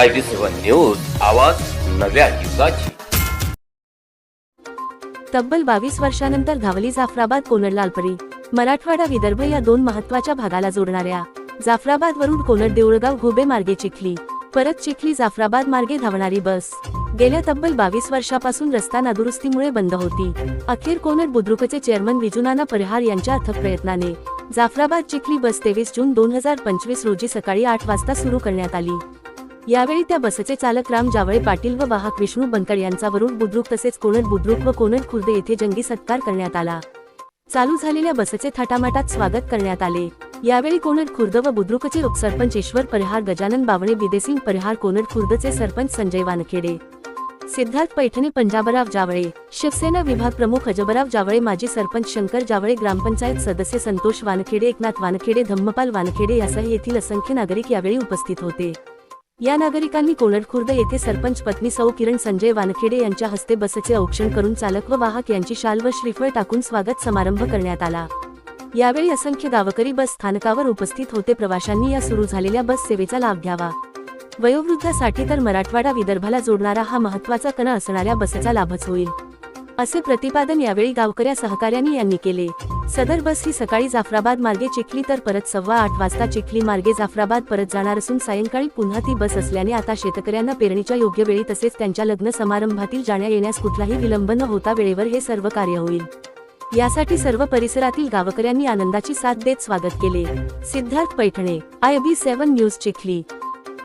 I B seven news आवाज नव्या युगाची. तब्बल बावीस वर्षानंतर धावली जाफराबाद कोनड लालपरी मराठवाडा विदर्भ या दोन महत्त्वाच्या भागाला जोडणाऱ्या. जाफराबाद वरून कोनड देऊळगाव घोबे मार्गे चिखली. परत चिखली जाफराबाद मार्गे धावणारी बस. गेल्या तब्बल बावीस वर्षापासून रस्ता नादुरुस्तीमुळे बंद होती. अखेर कोनड बुद्रुकचे चेअरमन विजुनाना परिहार यांच्या अथक प्रयत्नाने. जाफराबाद चिखली बस तेवीस जून दोन हजार पंचवीस रोजी सकाळी आठ वाजता सुरू करण्यात आली. यावेळी त्या बसचे चालक राम जावळे पाटील व वाहक विष्णू बनकर यांचा वरुण बुद्रुक तसेच कोणत बुद्रुक व कोणत खुर्द येथे जंगी सत्कार करण्यात आला. चालू झालेल्या बसचे थाटामाटात स्वागत करण्यात आले. यावेळी कोणत खुर्द व बुद्रुकचे उपसरपंच ईश्वर परिहार गजानन बावणे बिदेसिंग परिहार कोणत खुर्दचे सरपंच संजय वानखेडे. सिद्धार्थ पैठणे पंजाबराव जावळे. शिवसेना विभाग प्रमुख अजबराव जावळे माजी सरपंच शंकर जावळे ग्रामपंचायत सदस्य संतोष वानखेडे एकनाथ वानखेडे धम्मपाल वानखेडे यासह येथील असंख्य नागरिक यावेळी उपस्थित होते. या नागरिकांनी कोनडखुर्द येथे सरपंच पत्नी सौ किरण संजय वानखेडे यांच्या हस्ते बसचे औक्षण करून चालक व वाहक यांची शाल व श्रीफळ टाकून स्वागत समारंभ करण्यात आला. यावेळी असंख्य गावकरी बस स्थानकावर उपस्थित होते. प्रवाशांनी या सुरू झालेल्या बस सेवेचा लाभ घ्यावा. वयोवृद्धासाठी तर मराठवाडा विदर्भाला जोडणारा हा महत्त्वाचा कणा असणाऱ्या बसचा लाभच होईल. असे प्रतिपादन यावेळी गावकऱ्या सहकाऱ्यांनी यांनी केले. सदर बस ही सकाळी जाफराबाद मार्गे चिखली तर परत सव्वा आठ वाजता चिखली मार्गे जाफराबाद परत जाणार असून सायंकाळी पुन्हा ती बस असल्याने आता शेतकऱ्यांना पेरणीच्या योग्य वेळी तसेच त्यांच्या लग्न समारंभातील जाण्या येण्यास कुठलाही विलंब न होता वेळेवर हे सर्व कार्य होईल. यासाठी सर्व परिसरातील गावकऱ्यांनी आनंदाची साथ देत स्वागत केले. Siddharth Paithane I B seven news Chikhli.